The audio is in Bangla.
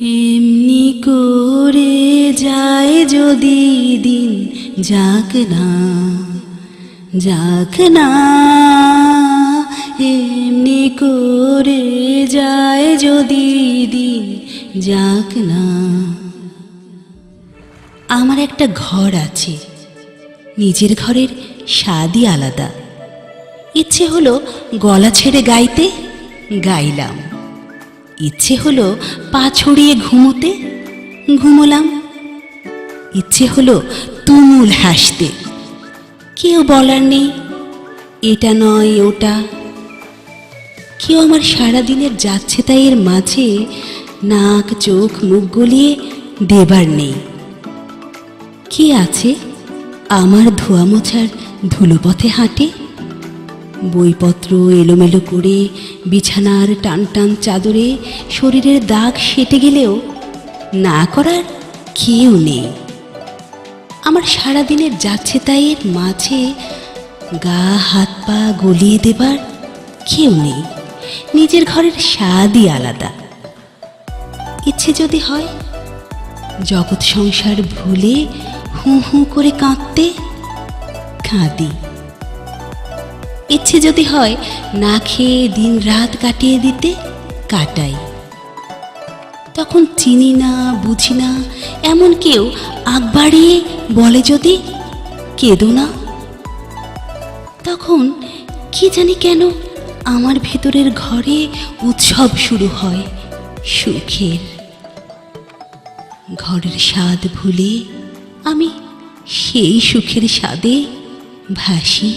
এমনি করে যায় যদি দিন, যাক না যাক না। এমনি করে যায় যদি দিন, যাক না। আমার একটা ঘর আছে, নিজের ঘরের স্বাদই আলাদা। ইচ্ছে হলো গলা ছেড়ে গাইতে, গাইলাম। ইচ্ছে হলো পা ছড়িয়ে ঘুমোতে? ঘুমোলাম। ইচ্ছে হলো তুমুল হাসতে। কেউ বলার নেই, এটা নয়, ওটা। কেউ আমার সারাদিনের যাচ্ছে তাই এর মাঝে নাক, চোখ, মুখ গলিয়ে দেবার নেই। কে আছে আমার ধোয়া মোছার ধুলোপথে হাঁটে? বইপত্র এলোমেলো করে, বিছানার টান টান চাদরে শরীরের দাগ সেটে গেলেও না করার কেউ নেই। আমার সারাদিনের যাচ্ছে তাইয়ের মাঝে গা, হাত, পা গলিয়ে দেবার কেউ নেই। নিজের ঘরের স্বাদই আলাদা। ইচ্ছে যদি হয়, জগৎ সংসার ভুলে হু হু করে কাঁদতে কাঁদি। ইচ্ছে যদি হয়, না খেয়ে দিন রাত কাটিয়ে দিতে কাটাই। তখন চিনি না, বুঝি না, এমন কেউ আগ বাড়িয়ে বলে যদি কেঁদো না। তখন কি জানি কেন আমার ভেতরের ঘরে উৎসব শুরু হয় সুখের। ঘরের স্বাদ ভুলে আমি সেই সুখের স্বাদে ভাসি।